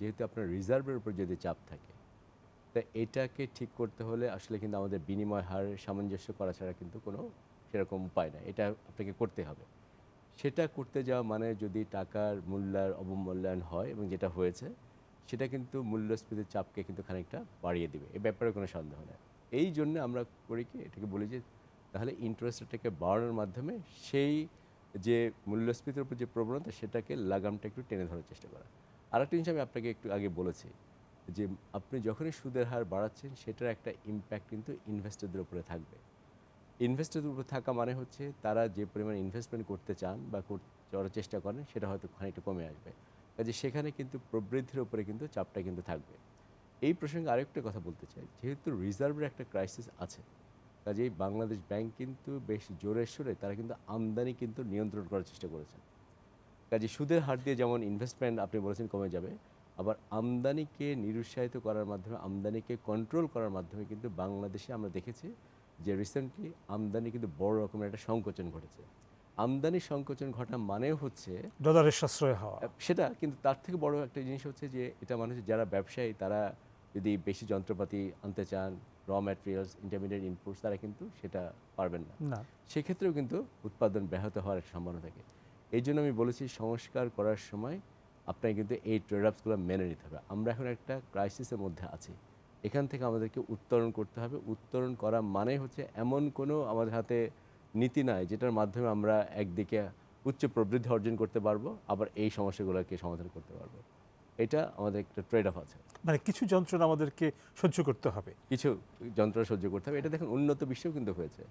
যেহেতু আপনার রিজার্ভের উপর যদি চাপ থাকে, তা এটাকে ঠিক করতে হলে আসলে কিন্তু আমাদের বিনিময় হার সামঞ্জস্য করা ছাড়া কিন্তু কোনো সেরকম উপায় নাই। এটা আপনাকে করতে হবে। সেটা করতে যাওয়া মানে যদি টাকার মূল্যার অবমূল্যায়ন হয় এবং যেটা হয়েছে, সেটা কিন্তু মূল্যস্ফীতির চাপকে কিন্তু খানিকটা বাড়িয়ে দিবে। এ ব্যাপারে কোনো সন্দেহ নেই। এই জন্য আমরা করি কি, এটাকে বলি যে, তাহলে ইন্টারেস্ট রেটটাকে বাড়ানোর মাধ্যমে সেই যে মূল্যস্ফীতির উপর যে প্রবণতা, সেটাকে লাগামটা একটু টেনে ধরার চেষ্টা করা। আরেকটা জিনিস আমি আপনাকে একটু আগে বলেছি যে আপনি যখনই সুদের হার বাড়াচ্ছেন, সেটার একটা ইম্প্যাক্ট কিন্তু ইনভেস্টরদের উপরে থাকবে। ইনভেস্টরদের উপর থাকা মানে হচ্ছে তারা যে পরিমাণ ইনভেস্টমেন্ট করতে চান বা কর- করার চেষ্টা করেন, সেটা হয়তো খানিকটা কমে আসবে। কাজে সেখানে কিন্তু প্রবৃদ্ধির উপরে কিন্তু চাপটা কিন্তু থাকবে। এই প্রসঙ্গে আরেকটা কথা বলতে চাই, যেহেতু রিজার্ভের একটা ক্রাইসিস আছে, কাজেই বাংলাদেশ ব্যাংক কিন্তু বেশ জোরে সোরে তারা কিন্তু আমদানি কিন্তু নিয়ন্ত্রণ করার চেষ্টা করেছেন কাজে সুদের হার দিয়ে যেমন ইনভেস্টমেন্ট আপনি বলেছেন কমে যাবে আবার আমদানিকে নিরুৎসাহিত করার মাধ্যমে আমদানিকে কন্ট্রোল করার মাধ্যমে কিন্তু বাংলাদেশে আমরা দেখেছি যে রিসেন্টলি আমদানি কিন্তু বড় রকমের একটা সংকোচন ঘটেছে। আমদানি সংকোচন ঘটা মানে হচ্ছে ডলারের সাশ্রয় হওয়া। সেটা কিন্তু তার থেকে বড় একটা জিনিস হচ্ছে যে এটা মানুষ যারা ব্যবসায়ী তারা যদি বেশি যন্ত্রপাতি আনতে চান র ম্যাটেরিয়ালস ইন্টারমিডিয়েট ইনপুটস তারা কিন্তু সেটা পারবেন না। না। সেক্ষেত্রেও কিন্তু উৎপাদন ব্যাহত হওয়ার একটা সম্ভাবনা থাকে। এই জন্য আমি বলেছি সংস্কার করার সময় আপনাকে কিন্তু এই ট্রেড আপসগুলো মেনে নিতে হবে। আমরা এখন একটা ক্রাইসিসের মধ্যে আছি। এখান থেকে আমাদেরকে উত্তরণ করতে হবে। উত্তরণ করা মানে হচ্ছে এমন কোনো আমাদের হাতে নীতি নাই যেটার মাধ্যমে আমরা একদিকে উচ্চ প্রবৃদ্ধি অর্জন করতে পারব আবার এই সমস্যাগুলোকে সমাধান করতে পারব। এটা আমাদের একটা ট্রেড অফ আছে। মানে কিছু যন্ত্রণা আমাদেরকে সহ্য করতে হবে। কিছু যন্ত্রণা সহ্য করতে হবে। এটা দেখুন উন্নত বিশ্বেও কিন্তু হয়েছে।